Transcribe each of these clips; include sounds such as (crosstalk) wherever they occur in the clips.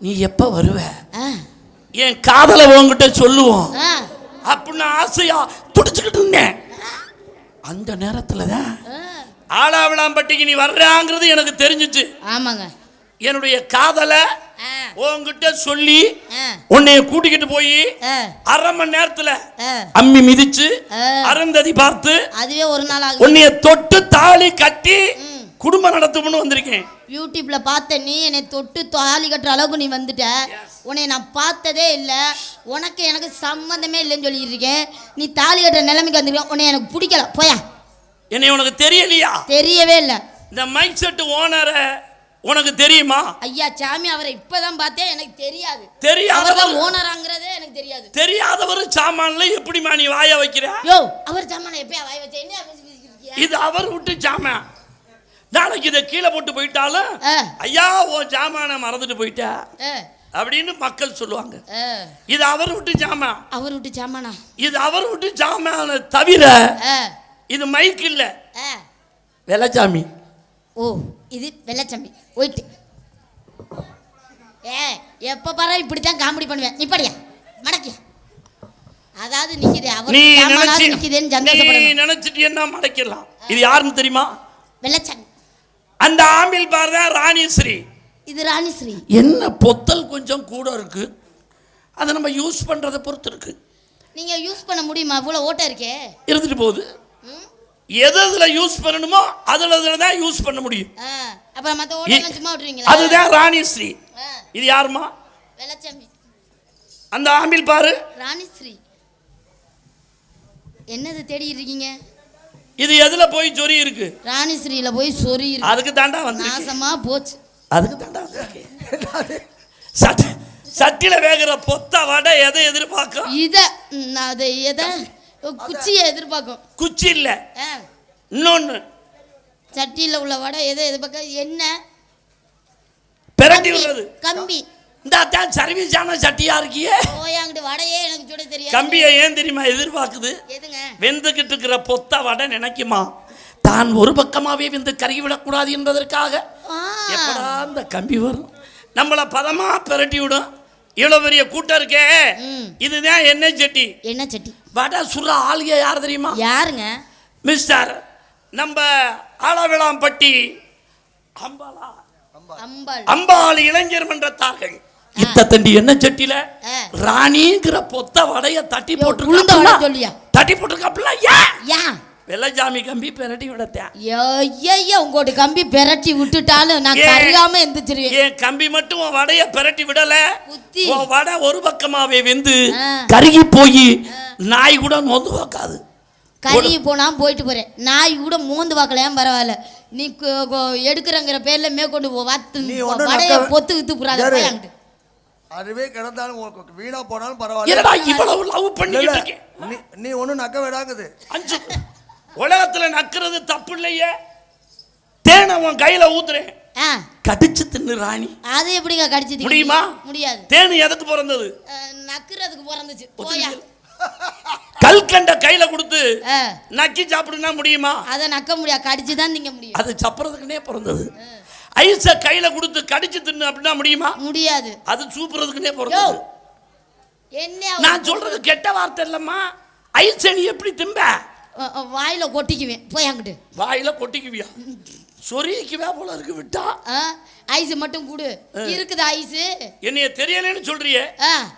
நீ எப்ப வருவ? என் காதலை உன்கிட்ட சொல்லுவோம். அப்படின்னு ஆசையா துடிச்சுக்கிட்டு இருந்தேன். அந்த நேரத்துல தான் ஆ. ஆலாவிளாம்பட்டிக்கு நீ வர்றாங்கிறது எனக்கு தெரிஞ்சிச்சு. ஆமாங்க. என்னுடைய காதலை ஆ, உன்கிட்ட சொல்லி உன்னைய கூட்டிக்கிட்டு போய் அரை மணி நேரத்துல. அம்மி மிதிச்சு. அருந்ததி பார்த்து அதுவே ஒரு நாள் உன்னைய தொட்டு தாலி கட்டி. குடும்பம் நடத்தும்னு வந்திருக்கேன். யூடியூப்ல பார்த்த நீ என்னை தொட்டு தாலி கட்டுற அளவுக்கு நீ வந்துட்ட. உன்னை நான் பார்த்ததே இல்லை. உனக்கு எனக்கு சம்மந்தமே இல்லைன்னு சொல்லிட்டு இருக்கேன். நீ தாலி கட்டுற நிலைமைக்கு வந்திருக்க. உன்னை எனக்கு பிடிக்கல. போயா. என்னை உனக்கு தெரியலையா? தெரியவே இல்லை. இந்த மைக் செட் ஓனரை உனக்கு தெரியுமா? ஐயா சாமி அவரை இப்பதான் பார்த்தேன் எனக்கு தெரியாது. தெரியாதவர் ஓனராங்கிறதே எனக்கு தெரியாது. தெரியாதவர் சாமான்ல எப்படிமா நீ வாய வைக்கிற? யோ அவர் சாமான எப்பயா வாய் வச்ச? என்ன? இது அவர் விட்டு சாமான். நாளைக்கு இதை கீழே போட்டு போயிட்டாலும் ஐயா உன் ஜாமான மறந்துட்டு போயிட்ட. அப்படின்னு மக்கள் சொல்லுவாங்க. இது அவர் விட்டு ஜாமான் அவர் விட்டு சாமானா இது அவர் விட்டு ஜாமான தவிர இது மைக் இல்ல. வெள்ளச்சாமி. ஓ இது வெள்ளச்சம்பி போயிட்டு. ஏ எப்ப பாரு இப்படித்தான் காமெடி பண்ணுவேன். நீ படியா? மடக்கியா? அதாவது நிக்குது அவர் நீ நினைச்சு நிக்குதுன்னு நினைச்சிட்டு என்ன மடைக்கலாம் இது யாருன்னு தெரியுமா? வெள்ளச்சாமி. அந்த ஆம்பில் பாரு ராணிஸ்ரீ இது ராணிஸ்ரீ என்ன பொத்தல் கொஞ்சம் கூட இருக்கு. அதை நம்ம யூஸ் பண்றதை பொறுத்து இருக்கு. நீங்க யூஸ் பண்ண முடியுமா? இவ்வளவு ஓட்ட இருக்கே. இருந்துட்டு போகுது? எது எதுல யூஸ் பண்ணணுமோ அதுல அதுல தான் யூஸ் பண்ண முடியும். அப்புறம் மத்த ஓட்டெல்லாம் சும்மா விட்டுருவீங்களா? அதுதான் ராணிஸ்ரீ இது யாருமா? வெள்ளச்சம்பி. அந்த ஆம்பில் பாரு. ராணிஸ்ரீ என்னது தேடிட்டு இருக்கீங்க? இது எதுல போய் சொறி இருக்கு? ராணிஸ்ரீல போய் சொறி இருக்கு. அதுக்கு தாண்டா வந்து நாசமா போச்சு. அதுக்கு தாண்டா வந்திருக்கேன். சட்டி சட்டியில வேகிற பொத்த வடை எதை எதிர்பார்க்கும்? இத அதை எதை? குச்சியை எதிர்பார்க்கும். குச்சி இல்ல. இன்னொன்னு. சட்டியில் உள்ள வடை எதை எதிர்பார்க்க? என்ன? பிரட்டி விடுறது கம்பி. இந்த அதான் சர்வீஸான சட்டியா இருக்கியே? ஓயாங்கிட்டு வடையே எனக்கு சுட தெரியாது. கம்பியை ஏன் தெரியுமா எதிர்பார்க்குது? எதுங்க வெந்துகிட்டு இருக்கிற பொத்த வடை நினைக்குமா? தான் ஒரு பக்கமாவே வெந்து கருகி விடக்கூடாது என்பதற்காக. எப்படா அந்த கம்பி வரும்? நம்மள பதமா பிரட்டி விடும். இவ்வளவு பெரிய கூட்டம் இருக்கே. இதுதான் எண்ணெய் சட்டி? என்ன சட்டி? வடை சுடுற ஆளுக யார் தெரியுமா? யாருங்க? மிஸ்டர் நம்ம ஆலவிளாம்பட்டி அம்பாலா. அம்பாள். அம்பாள் இளைஞர் மன்றத்தார்கள். இத்த தண்டி என்ன சட்டியில. ராணிங்கிற பொத்த வடைய தட்டி போட்டு சொல்லியா? தட்டி போட்டிருக்காப்புல? ஏன் ஏன் வெள்ளச்சாமி கம்பி பிரட்டி விடத்தேன். ஐயா உங்களோட கம்பி பெரட்டி விட்டுட்டாலும் நான்? கருகாம எந்திரிச்சிருவேன். என் கம்பி மட்டும் உன் வடைய பிரட்டி விடல. குத்தி. உன் வடை ஒரு பக்கமாவே வெந்து. கருகி போய் நாய் கூட நொந்து பார்க்காது. கறி போனா போயிட்டு போறேன். நாய் கூட மோந்து பார்க்கலையா பரவாயில்ல. நீ கு- கு- எடுக்கிறங்கிற பேர்ல மேற்கொண்டு போ, வாத்து வடைய பொத்து வித்து? போயாங்கிட்டு அதுவே கிடந்தாலும் உனக்கு வீணா போனாலும் என்னடா பரவாயில்ல இவ்வளவு லவ். இருக்கேன் நீ நீ ஒன்றும் நக்க விடாக்குது அஞ்சு. உலகத்துல நக்குறது தப்பு இல்லையே? தேனை உன் கையில ஊத்துறேன். ஆ. கடிச்சு தின்னு ராணி. அது எப்படிங்க கடிச்சு திங்க முடியுமா? முடியாது. தேனு எதுக்கு பிறந்தது? அஹ், நக்குறதுக்கு பிறந்துச்சு. போயா. கல்கண்ட கையில கொடுத்து ஆ, நக்கி சாப்பிடுனா முடியுமா? அதை நக்க முடியாது. கடிச்சு தான் திங்க முடியும். அது சப்புறதுக்குனே பிறந்தது. ஐஸ கையில கொடுத்து கடிச்சு தின்னு அப்படின்னா முடியுமா? முடியாது. அது சூப்புறதுக்குனே யோ பிறந்தது என்ன நான் சொல்றது கெட்ட வார்த்தை இல்லம்மா. ஐஸ் நீ எப்படி திம்ப? வாயில கொட்டிக்குவேன். போயாங்கிட்டு வாயில கொட்டிக்குவியா? சொரிக்குவே போல இருக்கு விட்டா. ஐஸ் மட்டும் கொடு. இருக்குது ஐஸ். என்னைய தெரியலன்னு சொல்றியே?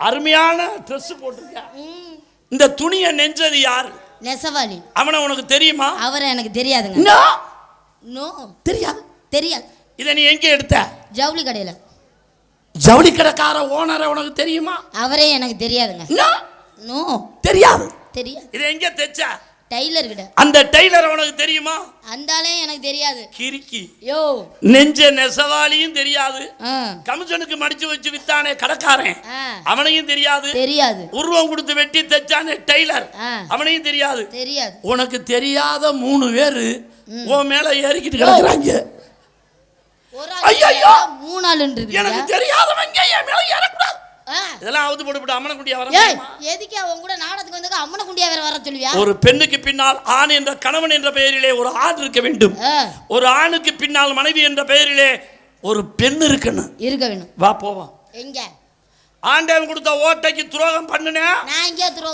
அருமையான ட்ரெஸ் போட்டிருக்கியா? ம், இந்த துணியை நெஞ்சது யாரு? நெசவாளி. அவனை உனக்கு தெரியுமா? அவரை எனக்கு தெரியாதுங்க. நோ. தெரியாது. தெரியாது. இதை நீ எங்க எடுத்த? ஜவுளி கடையில். ஜவுளி கடைக்கார ஓனரை உனக்கு தெரியுமா? அவரே எனக்கு தெரியாதுங்க. நோ. தெரியாது. தெரியாது. இதை எங்க தைச்ச? டைலர் கிட்ட அந்த டெய்லர் உனக்கு தெரியுமா? அந்தாலே எனக்கு தெரியாது. கிறுக்கி. யோ. நெஞ்ச நெசவாளியும் தெரியாது. கமிஷனுக்கு மடிச்சு வச்சு வித்தானே கடைக்காரன். அவனையும் தெரியாது. தெரியாது. உருவம் கொடுத்து வெட்டி தைச்சானே டெய்லர் ஆ. அவனையும் தெரியாது. தெரியாது. உனக்கு தெரியாத மூணு பேரு உன் மேல ஏறிக்கிட்டு கிடக்குறாங்க. ஆள் மூணு ஆள் எனக்கு தெரியாதவங்க என் மேல ஏறக்கூடாது. இதெல்லாம் அவுத்து போட்டு அம்மன குண்டியா வர? எதுக்கு அவன் கூட நாடகத்துக்கு வந்து அம்மனை குண்டியா வேற வர சொல்லுவியா? ஒரு பெண்ணுக்கு பின்னால் ஆண் என்ற கணவன் என்ற பெயரிலே ஒரு ஆண் இருக்க வேண்டும். ஒரு ஆணுக்கு பின்னால் மனைவி என்ற பெயரிலே ஒரு பெண் இருக்கணும். இருக்க வேணும் வா போவோம். எங்க? ஆண்டவன் கொடுத்த ஓட்டைக்கு துரோகம் பண்ணுனேன்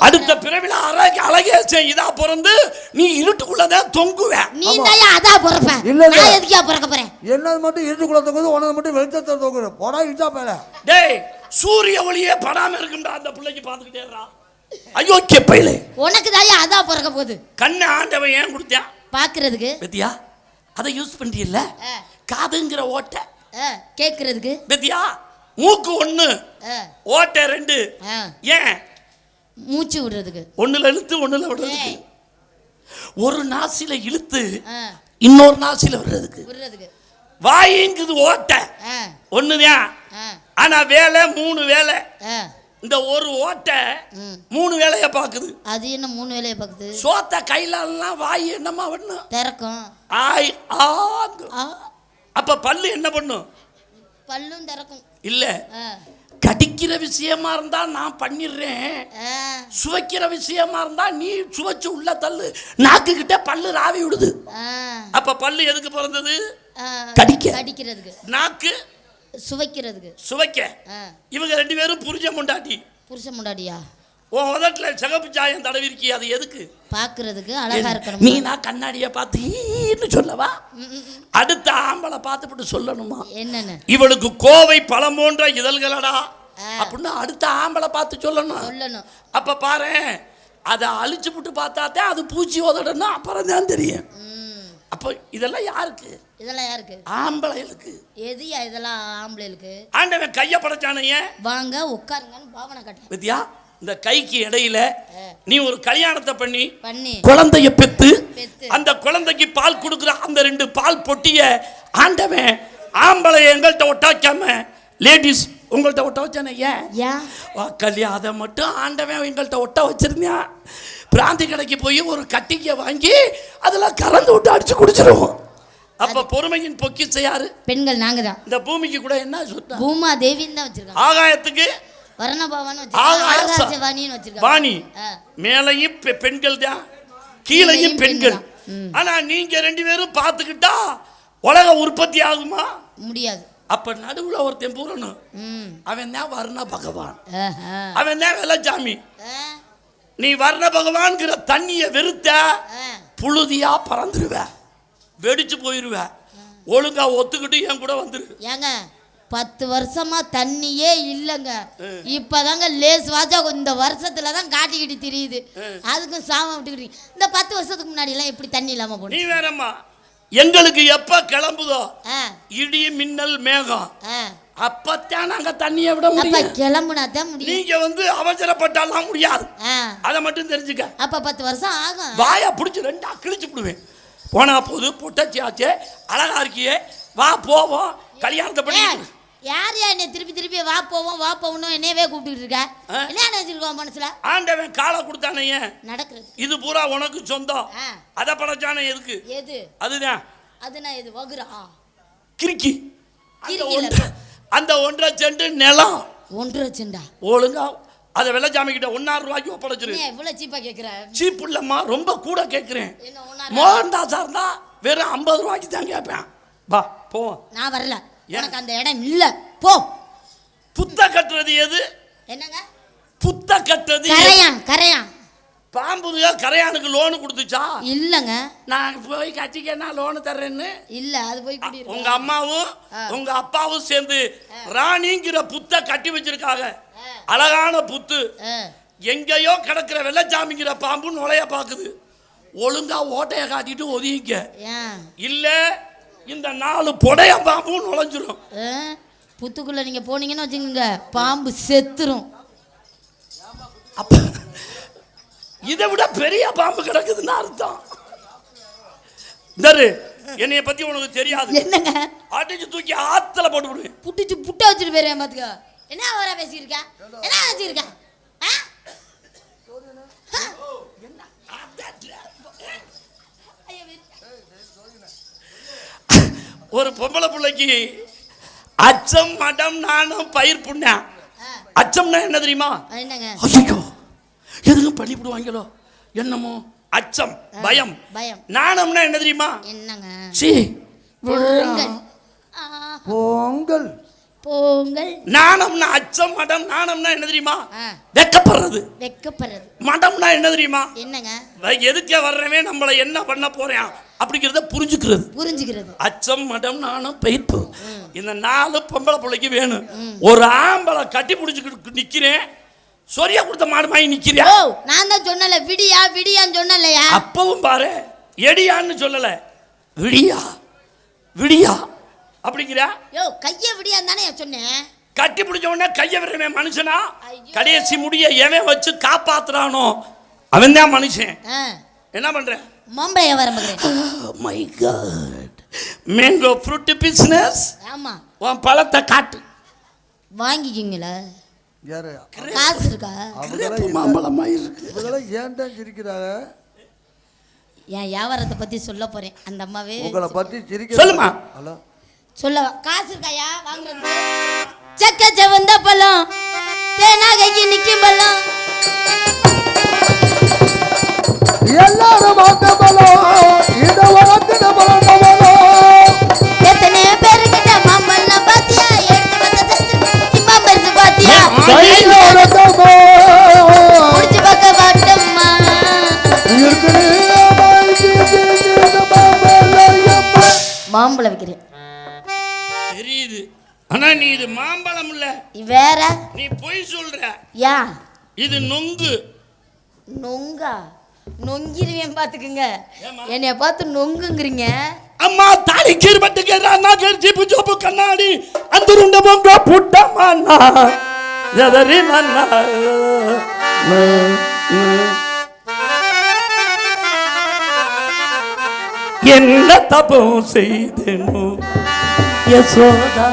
அடுத்த பிறவில அழகு அழகேச்சேன் இதா பிறந்து நீ இருட்டுக்குள்ளதான் தொங்குவேன் நீ அதா பிறப்ப. இல்ல. நான் எதுக்கியா பிறக்க போறேன்? என்னது மட்டும் இருட்டுக்குள்ள தொங்குது உனது மட்டும் வெளிச்சத்தை தொங்குது. போடா இழுச்சா மேல. டேய் சூரிய ஒளியே படாம இருக்கும்டா அந்த பிள்ளைக்கு பார்த்துக்கிட்டே இருக்கா அயோக்கிய பையலே. உனக்கு தாயா அதா பிறக்க போகுது. கண்ணை ஆண்டவன் ஏன் கொடுத்தான் பாக்குறதுக்கு பத்தியா அதை யூஸ் பண்றீல்ல காதுங்கிற ஓட்டை. ஆ, கேக்குறதுக்கு. பத்தியா மூக்கு ஆ, ஓட்டை ரெண்டு. ஏன்? மூச்சு விடுறதுக்கு. ஒண்ணுல இழுத்து ஒண்ணுல விடுறதுக்கு. ஒரு நாசில இழுத்து இன்னொரு நாசில விடுறதுக்கு. விடுறதுக்கு. வாயிங்குது ஓட்டை. ஒண்ணுதான் ஆனா வேலை மூணு வேலை. இந்த ஒரு ஓட்டை. மூணு வேலையை பார்க்குது. அது என்ன மூணு வேலையை பார்க்குது? சோத்த கையிலலாம் வாய் என்னமா பண்ணும் திறக்கும். ஆய். ஆ, அப்ப பல்லு என்ன பண்ணும்? பல்லும் திறக்கும். இல்ல. கடிக்கிற விஷயமா இருந்தா நான் பண்ணிடுறேன் சுவைக்கிற விஷயமா இருந்தா நீ சுவைச்சு உள்ள தள்ளு. நாக்கு கிட்ட பல்லு ராவி விடுது. அப்ப பல்லு எதுக்கு பிறந்தது? கடிக்க. கடிக்கிறதுக்கு. நாக்கு? சுவைக்கிறதுக்கு. சுவைக்க. இவங்க ரெண்டு பேரும் புரிஞ்ச முண்டாட்டி. புருஷன் முன்னாடியா உன் உதட்டுல சிகப்பு சாயம் தடவி இருக்கி அது எதுக்கு? பாக்குறதுக்கு அழகா நீ இருக்கணும்? நான் கண்ணாடியை பார்த்து சொல்லவா. அடுத்த ஆம்பளை பார்த்துவிட்டு சொல்லணுமா? என்னன்னு? இவளுக்கு கோவை பழம் போன்ற இதழ்களடா. அப்படின்னு அடுத்த ஆம்பளை பார்த்து சொல்லணும். சொல்லணும். அப்ப பாரு அதை அழிச்சு விட்டு பார்த்தாதான் அது பூச்சி உதடணும் அப்புறம் தான் தெரியும். அப்போ இதெல்லாம் யாருக்கு? இதெல்லாம் யாருக்கு? ஆம்பளைகளுக்கு. எதுயா இதெல்லாம் ஆம்பளைகளுக்கு? ஆண்டவன் கையை படைச்சானையே வாங்க உட்காருங்கன்னு பாவனை கட்டேன் வித்யா இந்த கைக்கு இடையில. நீ ஒரு கல்யாணத்தை பண்ணி குழந்தைய பெத்து. அந்த குழந்தைக்கு பால் கொடுக்குற அந்த ரெண்டு பால் பொட்டிய ஆண்டவன் ஆம்பளை எங்கள்கிட்ட ஒட்டாக்காம லேடிஸ் உங்கள்கிட்ட ஒட்ட வச்சானே ஏன்? வாக்கல்யா அதை மட்டும் ஆண்டவன் எங்கள்கிட்ட ஒட்ட வச்சிருந்தான் பிராந்தி கடைக்கு போய் ஒரு கட்டிக்க வாங்கி அதில் கறந்து விட்டு அடிச்சு குடிச்சிருவோம். அப்ப பொறுமையின் பொக்கிச்ச யாரு? பெண்கள் நாங்க தான் இந்த பூமிக்கு கூட என்ன பூமா தேவின்னு தான் வச்சிருக்காங்க. ஆகாயத்துக்கு வாணி. மேலையும் பெண்கள் தான். கீழையும் பெண்கள். ஆனா நீங்க ரெண்டு பேரும் பார்த்துக்கிட்டா உலக உற்பத்தி ஆகுமா? முடியாது. அப்ப நடுவுல ஒருத்தன் பூரணும். ம். அவன் தான் வர்ண பகவான். அவன் தான் வெள்ளச்சாமி ஆ, நீ வர்ண பகவான்கிற தண்ணிய வெறுத்த. புழுதியா பறந்துருவ. வெடிச்சு போயிருவ. ஒழுங்கா ஒத்துக்கிட்டு என் கூட வந்துரு. ஏங்க? பத்து வருஷமா தண்ணியே இல்லைங்க. இப்பதாங்க லேஸ் வாச்சா இந்த வருஷத்துல தான் காட்டிக்கிட்டு தெரியுது. அதுக்கும் சாம விட்டுக்கிட்டு இந்த பத்து வருஷத்துக்கு முன்னாடி எல்லாம் எப்படி தண்ணி இல்லாம நீ போனோம் வேறம்மா. எங்களுக்கு எப்ப கிளம்புதோ இடி மின்னல் மேகம். அப்பத்தான் நாங்க தண்ணியை விட முடியும். கிளம்புனா தான் முடியும். நீங்க வந்து அவசரப்பட்டாலாம் முடியாது. அதை மட்டும் தெரிஞ்சுக்க. அப்ப பத்து வருஷம் ஆகும். வாயை பிடிச்சி ரெண்டா கிழிச்சு விடுவேன். போனா போது பொட்டச்சி ஆச்சு அழகா இருக்கியே. வா போவோம். கல்யாணத்தை பண்ணி யார் யார் என்னை திருப்பி திருப்பி வா போவோம் வா போகணும் என்னையவே கூப்பிட்டு இருக்க? என்ன நினைச்சிருக்கோம் மனசுல? ஆண்டவன் காலை கொடுத்தானே ஏன்? நடக்கிறது. இது பூரா உனக்கு சொந்தம். அதை படைச்சானே எதுக்கு? எது? அதுதான். அது நான் இது வகுரா கிறுக்கி. அந்த ஒன்றரை- செண்டு நிலம். ஒன்றரை செண்டா? ஒழுங்கா அதை வெள்ளச்சாமி கிட்ட ஒன்னாயிரம் ரூபாய்க்கு ஒப்படைச்சிரு. நீ எவ்வளவு சீப்பா கேக்குற? சீப் இல்லம்மா ரொம்ப கூட கேட்குறேன் மோகன்தாஸா இருந்தா வெறும் ஐம்பது ரூபாய்க்கு தான் கேட்பேன். வா போவோம். நான் வரல. ஏன்? உனக்கு அந்த இடம் இல்ல. போ. புத்த கட்டுறது எது? என்னங்க? புத்த கட்டுறது? கரையான் கரையான். பாம்புங்க கரையானுக்கு லோனு கொடுத்துச்சா? இல்லங்க. நான் போய் கட்டிக்கன்னா லோனு தர்றேன்னு? இல்ல அது போய் உங்க அம்மாவும். உங்க அப்பாவும் சேர்ந்து ராணிங்கிற புத்த கட்டி வச்சிருக்காங்க. அழகான புத்து. எங்கேயோ கிடக்கிற வெள்ளச்சாமிங்கிற பாம்பு நுழைய பாக்குது. ஒழுங்கா ஓட்டைய காட்டிட்டு ஒதுங்கிக்க. இல்ல இந்த நாலு புடைய பாம்பும் நுழைஞ்சிரும்? புத்துக்குள்ள நீங்க போனீங்கன்னு வச்சுக்கோங்க பாம்பு செத்துரும். இதை விட பெரிய பாம்பு கிடக்குதுன்னு அர்த்தம். தரு என்னைய பத்தி உனக்கு தெரியாது. என்னங்க? அடிச்சு தூக்கி ஆத்துல போட்டு விடுவேன் புட்டிச்சு புட்டை வச்சுட்டு போயிருவேன் பாத்துக்க. என்ன வர பேசியிருக்க என்ன வச்சிருக்க ஆ? ஆ? ஐயோ, ஒரு பொம்பளை பிள்ளைக்கு அச்சம் மடம் நாணம் பயிர் புண்ணா? ஆ. அச்சம்னா என்ன தெரியுமா? அது என்னங்க? ஐயோ எதுக்கும் பண்ணிவிடுவாங்களோ என்னமோ? அச்சம் பயம். பயம். நாணம்னா என்ன தெரியுமா? என்னங்க? சி பொங்கல். ஆ, பொங்கல். நாணம்னா அச்சம் மடம் நாணம்னா என்ன தெரியுமா? வெக்கப்படுறது. வெக்கப்படுறது. மடம்னா என்ன தெரியுமா? என்னங்க? வ- எதுக்க வர்றவன் நம்மளை என்ன பண்ண போறான்? அப்படிங்கிறத புரிஞ்சுக்கிறது. புரிஞ்சுக்கிறது. அச்சம் மடம் நாணம் பெய்ப்பு இந்த நாலு பொம்பளை பிள்ளைக்கு வேணும். ஒரு ஆம்பளை கட்டி பிடிச்சிக்கிட்டு நிக்கிறேன். சொரியா கொடுத்த மாடு மாதிரி நிக்கிறியா? ஓ நான் தான் சொன்னல விடியா விடியான்னு சொன்னலையா அப்பவும் பாரு எடியான்னு சொல்லல. விடியா விடியா அப்படிங்கிறா? யோ கைய விடியான்னு தானே சொன்னேன். கட்டி பிடிச்ச உடனே கைய விடுறவன் மனுஷனா. கடைசி முடிய எவன் வச்சு காப்பாத்துறானோ அவன் தான் மனுஷன் என்ன பண்ற மும்பைய வரம்புகிறேன் my god mango fruit business ஆமா. உன் பழத்தை காட்டு. வாங்கிக்கிங்களா. யாரு? காசு இருக்கா? கிரேப்பு மாம்பழமா இருக்கு. இவங்களாம் ஏன் தான் சிரிக்கிறாங்க? என் வியாபாரத்தை பத்தி சொல்ல போறேன். அந்த அம்மாவே உங்களை பத்தி சிரிக்க சொல்லுமா. ஹலோ. சொல்ல காசு இருக்காயா வாங்குறது செக்க செவந்த பழம். தேனாகைக்கு நிக்கும் பழம். பலம். எத்தனை பேருக்கிட்ட மாம்பழம் பாத்தியா? எடுத்து வந்த பாத்தியா? கையிலோட தமோ முடிச்சு பார்க்க மாட்டோம்மா மாம்பழம் வைக்கிறேன். தெரியுது. ஆனா நீ இது மாம்பழம் இல்ல. வேற. நீ பொய் சொல்ற. யா. இது நொங்கு. நொங்கா? நொங்கிருவேன் பாத்துக்குங்க. என்னைய பார்த்து நொங்குங்கிறீங்க. அம்மா தாலி கீர்பட்டுக்கு நான் ஜிப்பு ஜோப்பு கண்ணாடி அந்த ருண்ட பொங்க புட்டமாண்ணா எதறி நன்னா என்ன தபம் செய்தேனோ யசோதா.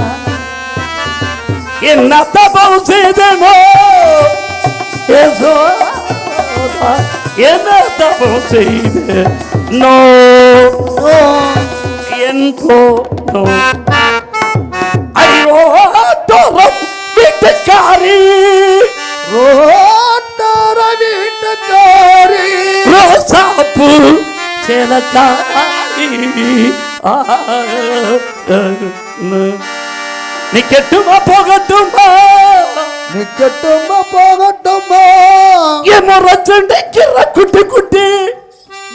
என்ன தபம் செய்தேனோ யசோதா. என்ன தபம் நோ என் போனோ ஐயோ தோறம் வீட்டுக்காரி. ரோட்டார வீட்டுக்காரி. ரோசாப்பூ சேலக்காரி. ஆ, நீ கெட்டுமா போகட்டுமா? நிக்கட்டுமா போகட்டுமா என் முறைச்சு நிக்கிற குட்டி குட்டி.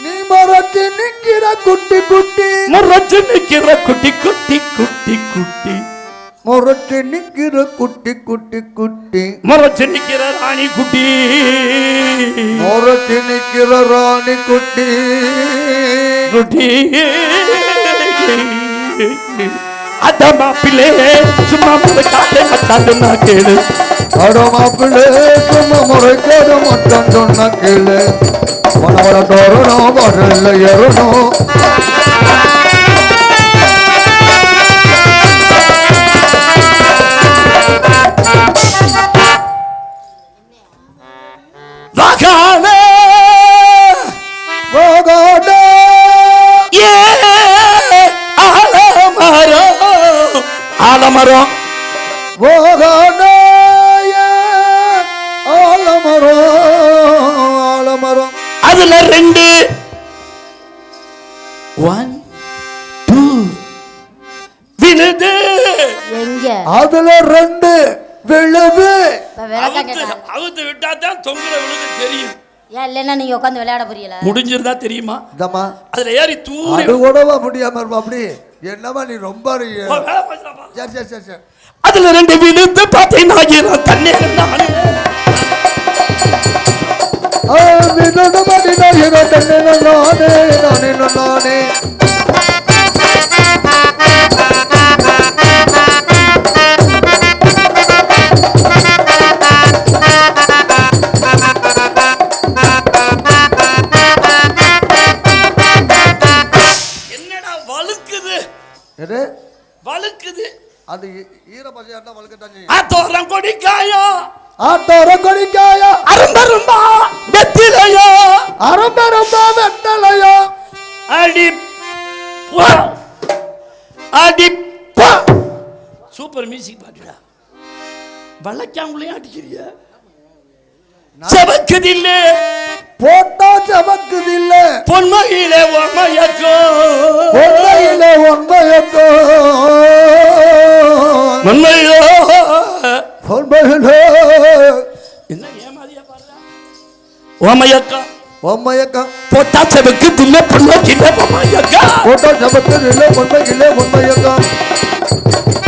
நீ மரத்து நிக்கிற குட்டி குட்டி. முறைச்சு நிக்கிற குட்டி குட்டி குட்டி குட்டி. முரட்டு நிக்கிற குட்டி குட்டி குட்டி. முறைச்சு நிக்கிற ராணி குட்டி. முரட்டு நிக்கிற ராணி குட்டி. குட்டி. அத மாப்பிள்ளே சும்மா காட்டே மச்சாண்டு நான் கேளு. அடமாப்பிள்ளே சும்மா முறைக்கேடு மட்டும் சொன்ன கீழே. மனவர தோறணும் வரல ஏறணும். அதுல ரெண்டு விளக்க அவுத்து விட்டா தான் தொங்குற விழுது தெரியும். ஏன் இல்லைன்னா நீங்க உட்காந்து விளையாட புரியல. முடிஞ்சிருந்தா தெரியுமா? இந்தம்மா. அதுல ஏறி தூரி அது கூடவா முடியாம இருப்பா அப்படி? என்னம்மா நீ ரொம்ப அறிய- ஓ, வேலை பார்க்கலாமா? சரி சரி சரி சரி. அதுல ரெண்டு விழுந்து பார்த்தீங்கன்னா தண்ணி நானு நானே நானே. அது ஈர பசையாட்டா செய்யும். ஆத்தோரம் கொடிக்காயா ஆட்டோர கொடிக்காயா அரும்பரும்பா வெத்திலையோ அரம்ப ரொம்ப வெட்டலையா அடி. அடி போ. சூப்பர் மியூசிக் பாட்டுடா. வள்ளக்காங்குள்ளையும் அடிக்கிறிய. செவக்குதில்ல. போட்டா சமக்குது இல்ல பொன்மையிலே ஒன்மையக்கோ பொன்னையில ஒன்பயக்கோ உண்மையோ உண்மையிலோ என்ன ஏமாதியா பாடுறா? ஓமையக்கா உண்மையக்கா போட்டா செவக்கு தில்ல கிட்ட ஓமையக்கா போட்டோ உண்மையிலே உண்மையக்கா அடி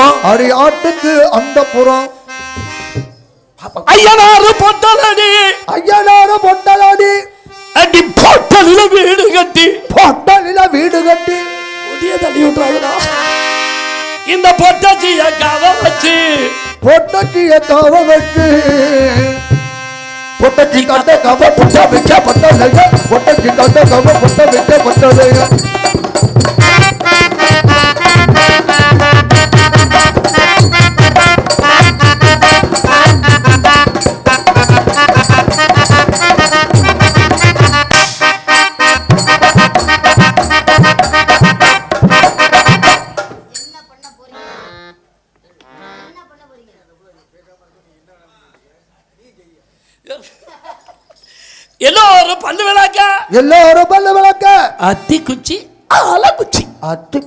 புறம். அடி ஆட்டுக்கு அந்த புறம். ஐயனாறு பொட்டலடி. ஐயனார பொட்டலாடி. அடி பொட்டலில வீடு கட்டி. பொட்டலில வீடு கட்டி. புதிய தள்ளி விட்டுறாங்களா இந்த பொட்டாச்சிய கவ வச்சு. பொட்டச்சிய காவ வச்சு. பொட்டச்சி கட்ட கவ புட்ட வைக்க பட்டலைங்க பொட்டச்சி கட்ட கவ புட்ட வைக்க பட்டலைங்க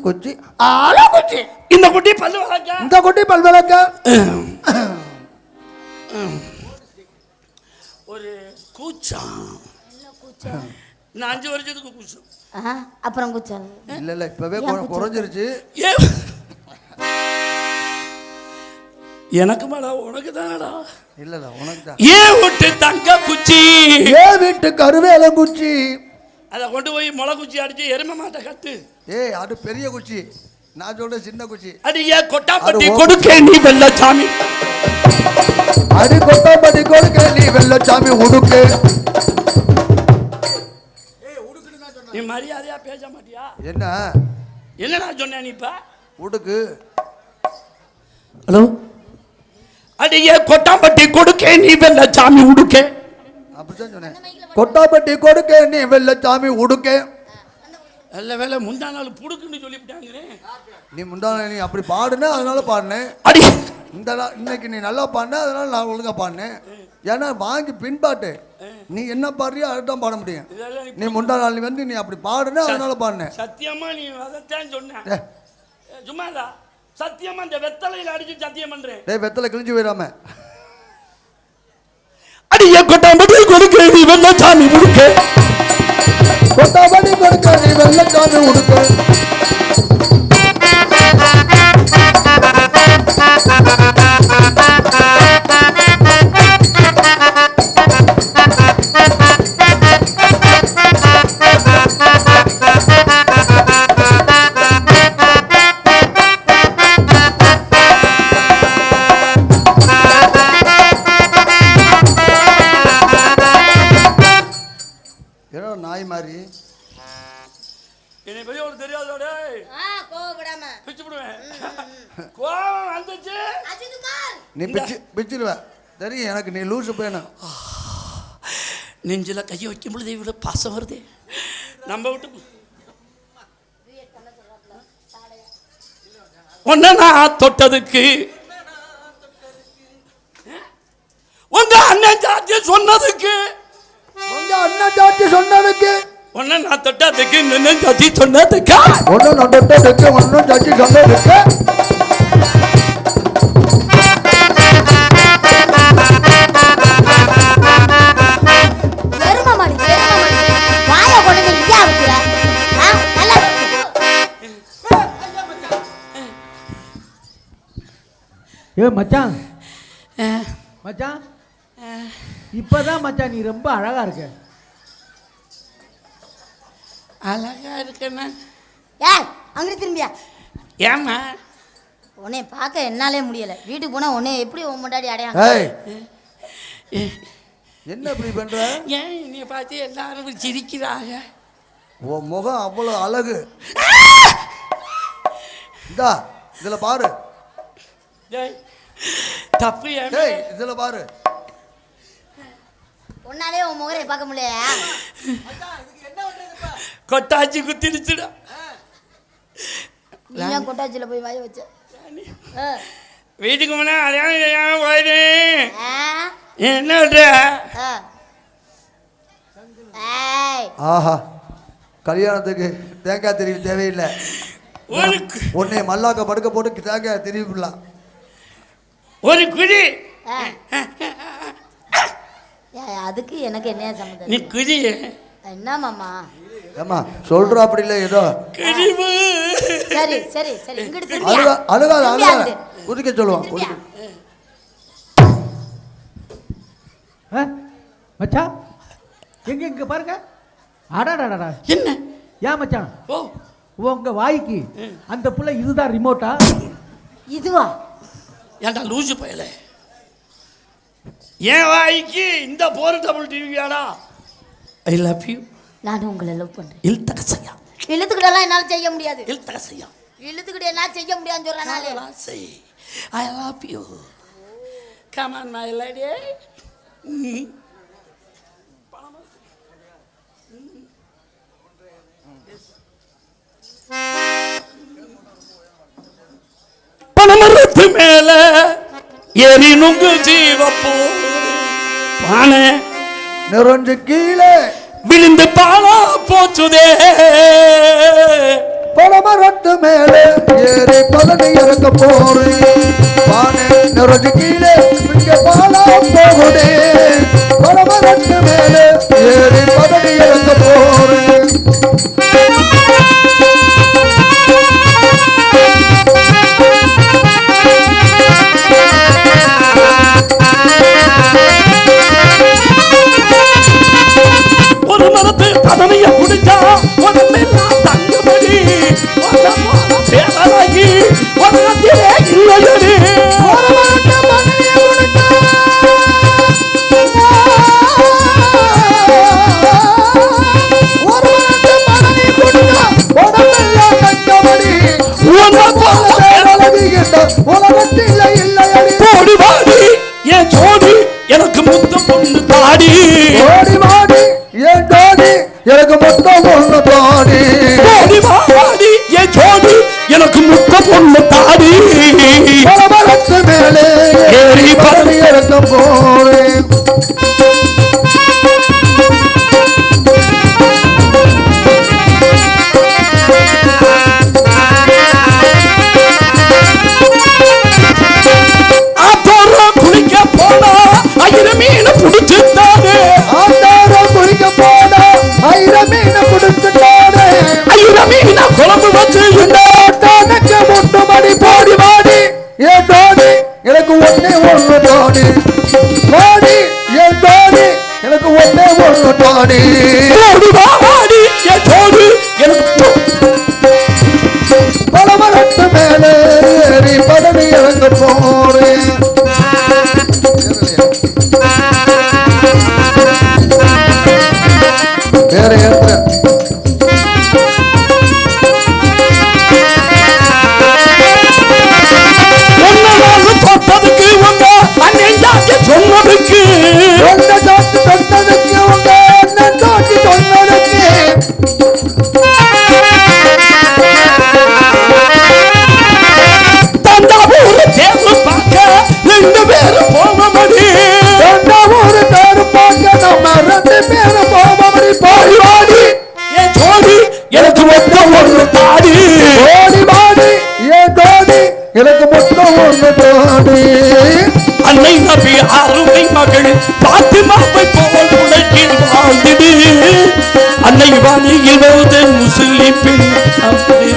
குச்சி ஆல குச்சி. இந்த குட்டி பல்லு விளக்கா இந்த குட்டி பல் விளக்க ஒரு கூச்சம் நான் அஞ்சு வருஷத்துக்கு கூச்சம். ஆ, அப்புறம் கூச்சல் இல்ல இல்ல இப்பவே குறை- குறைஞ்சிருச்சு. ஏ எனக்கு மேடா உனக்கு தானடா இல்ல இல்ல உனக்கு தான் ஏன் விட்டு தங்க குச்சி. ஏ வீட்டு கருவேல குச்சி. அதை கொண்டு போய் முளை குச்சி அடிச்சு எருமை மாட்டை கத்து ஏய் அது பெரிய குச்சி. நான் சொல்ற சின்ன குச்சி. அடி ஏன் கொட்டாப்பட்டி அது கொடுக்க நீ வெள்ள சாமி அடி கொட்டாம்பட்டி கொடுக்க நீ வெள்ளச்சாமி உடுக்கு. நீ மரியாதையா பேச மாட்டியா? என்ன? என்னடா சொன்ன நீ இப்ப? உடுக்கு. ஹலோ? அடி ஏன் கொட்டாப்பட்டி கொடுக்க நீ வெள்ள சாமி உடுக்க. அப்படிதான் சொன்னேன். கொட்டாம்பட்டி கொடுக்க நீ வெள்ளச்சாமி உடுக்க. நல்ல வேலை முந்தா நாள் புடுக்குன்னு சொல்லிவிட்டாங்கிறேன் நீ முந்தான நீ அப்படி பாடுன அதனால பாடினேன் அடி. இந்த இன்னைக்கு நீ நல்லா பாடின அதனால நான் ஒழுங்கா பாடினேன் ஏன்னா வாங்கி பின்பாட்டு. நீ என்ன பாடுறியோ அதுதான் பாட முடியும். நீ முந்தா நாள் வந்து நீ அப்படி பாடுன அதனால பாடினேன் சத்தியமா நீ அதைத்தான் சொன்ன. சும்மாதா சத்தியமா இந்த வெத்தலையில அடிச்சு சத்தியம் பண்றேன். டேய் வெத்தலை கிழிஞ்சு போயிடாம. அடிய கொட்டாம்பட்டி கொடுக்க நீ வெள்ள சாமி உடுக்க கொட்டாம்பட்டி கொடுக்க நீ வெள்ளச்சாமி உடுக்க எனக்கு நீ லூசு பேணும் நெஞ்சில கையை வைக்கும் பொழுது இவ்வளவு பாசம் வருது. நம்ம விட்டு உன்னை நான் தொட்டதுக்கு. உங்க அண்ணன் சாட்சி சொன்னதுக்கு. உங்க அண்ணன் சாட்சி சொன்னதுக்கு. உன்னை நான் தொட்டதுக்கு நின்று சாட்சி சொன்னதுக்கா ஒன்னும் நான் தொட்டதுக்கு ஒன்னும் சாட்சி சொன்னதுக்கு. ஏ மச்சான். மச்சான். இப்பதான் மச்சான் நீ ரொம்ப அழகா இருக்க. அழகா இருக்கண்ணா ஏ அங்கிட்டு திரும்பியா? ஏம்மா? உன்னை பார்க்க என்னாலே முடியல. வீட்டுக்கு போனா உன்னை எப்படி உன் முன்னாடி அடையாங்க ஏய். என்ன இப்படி பண்ற? ஏன் என்னைய பார்த்து எல்லாரும் சிரிக்கிறாங்க? உன் முகம் அவ்வளவு அழகு. இந்தா இதுல பாரு. தப்பு ஏன் டேய் இதுல பாரு. உன்னாலே உன் முகரை பார்க்க முடியலையா? கொட்டாச்சி குத்திடுச்சுடா. நீ ஏன் கொட்டாச்சியில் போய் வாய வச்ச. வீட்டுக்கு முன்னே அடையாளம் செய்யாம போயிடு. ஆ. என்ன. ஏய். ஆஹா. கல்யாணத்துக்கு தேங்காய் திருவி தேவையில்லை. உன்னை மல்லாக்க படுக்க போட்டு தேங்காய் திருவிடலாம். ஒரு. (laughs) ஏய், அதுக்கு எனக்கு என்ன நீ சம்மந்தம் குடி என்ன மாமா? ஏம்மா சொல்ற அப்படி இல்லை ஏதோ. குடிவு சரி சரி சரி இங்கிட்டு அழுகா அழுகாத அழுகாத. குதிக்க சொல்லுவான் குதிக்க. ஆ? மச்சான் எங்க இங்க பாருங்க. அடாடாடா என்ன? ஏன் மச்சான். ஓ. உங்க வாய்க்கு அந்த புள்ள இதுதான் ரிமோட்டா இதுவா? ஏன்டா லூசு பயல? என் வாய்க்கு இந்த போர்ட்டபிள் டிவியாடா ஐ லவ் யூ நான் உங்களை லவ் பண்றேன். இல் தகசையா? இழுத்துக்கிட்டலாம் என்னால செய்ய முடியாது. இல் தகசையா? இழுத்துக்கிட்டு என்ன செய்ய முடியாதுன்னு அதெல்லாம் செய் I love you come on my lady பணமரத்து மேல ஏறி நுங்கு ஜீவப்போ பானை நிறைஞ்சு கீழே. விழுந்து பாலா போச்சுதே. பழமரத்து மேலே ஏறி பழனி இறக்க போறேன் பானை நிறைஞ்சு கீழே இங்க பாலா போகுதே. பழமரத்து மேலே ஏறி பழனி இறக்க போறேன் மரத்து குடிச்சா உடம்பெல்லாம் தங்குபடி பேராகி உலகத்திலே இல்லையடி. தோடி அன்னை நபி அருமை மகள் பாத்திமாவை போல் உலகில் வாழ்ந்திடு அன்னை வாணியில் முஸ்லிம் பெண் அப்படி